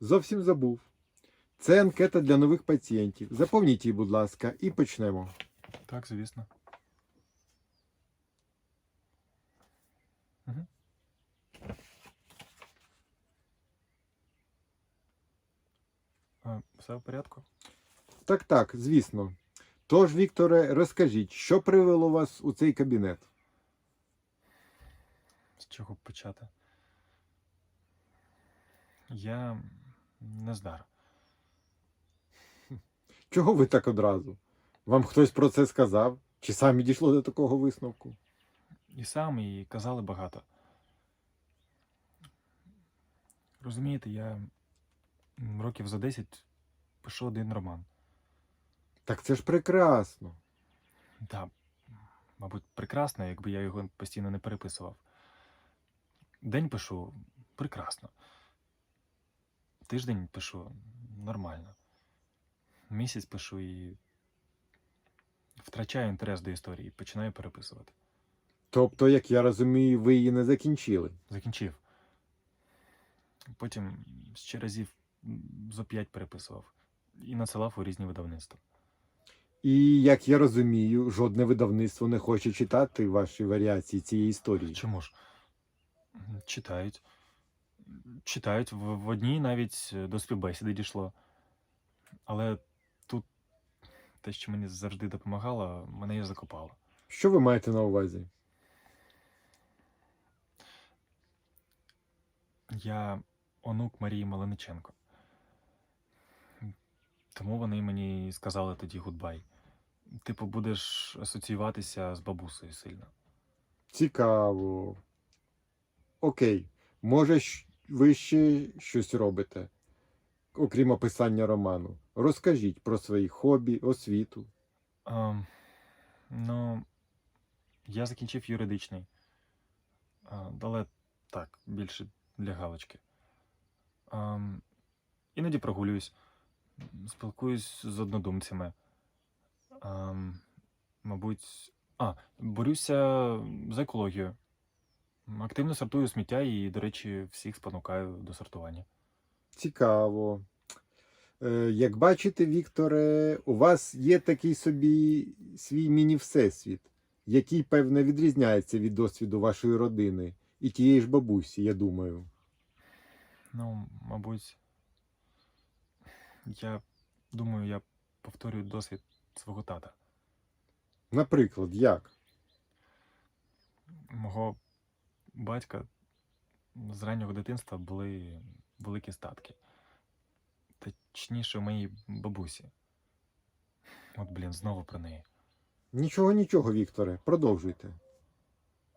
Зовсім забув. Це анкета для нових пацієнтів. Заповніть її, будь ласка, і почнемо. Так, звісно. Угу. Все в порядку? Так, так, звісно. Тож, Вікторе, розкажіть, що привело вас у цей кабінет? З чого почати? Я не здар. Чого ви так одразу? Вам хтось про це сказав? Чи самі дійшло до такого висновку? І сам, і казали багато. Розумієте, я років за 10 пишу один роман. Так це ж прекрасно. Так, мабуть, прекрасно, якби я його постійно не переписував. День пишу прекрасно. Тиждень пишу нормально. Місяць пишу і втрачаю інтерес до історії і починаю переписувати. Тобто, як я розумію, ви її не закінчили. Закінчив. Потім ще разів зо п'ять переписував і надсилав у різні видавництва. І як я розумію, жодне видавництво не хоче читати ваші варіації цієї історії. Чому ж? Читають. Читають. В, в одній навіть е, до співбесіди дійшло. Але тут те, що мені завжди допомагало, мене і закопало. Що ви маєте на увазі? Я онук Марії Малиниченко. Тому вони мені сказали тоді гудбай. Типу, будеш асоціюватися з бабусею сильно. Цікаво. Окей. Може, щ- ви ще щось робите, окрім описання роману. Розкажіть про свої хобі, освіту. Ем, ну, я закінчив юридичний. А, але так, більше для галочки. Ем, іноді прогулююсь, спілкуюсь з однодумцями. Ем, мабуть, а, борюся за екологію. Активно сортую сміття і, до речі, всіх спонукаю до сортування. Цікаво. Е, Як бачите, Вікторе, у вас є такий собі свій міні-всесвіт, який, певне, відрізняється від досвіду вашої родини і тієї ж бабусі, я думаю. Ну, мабуть, я думаю, я повторюю досвід свого тата. Наприклад, як? Мого батька з раннього дитинства були великі статки. Точніше, у моїй бабусі. От, блін, знову про неї. Нічого, нічого, Вікторе, продовжуйте.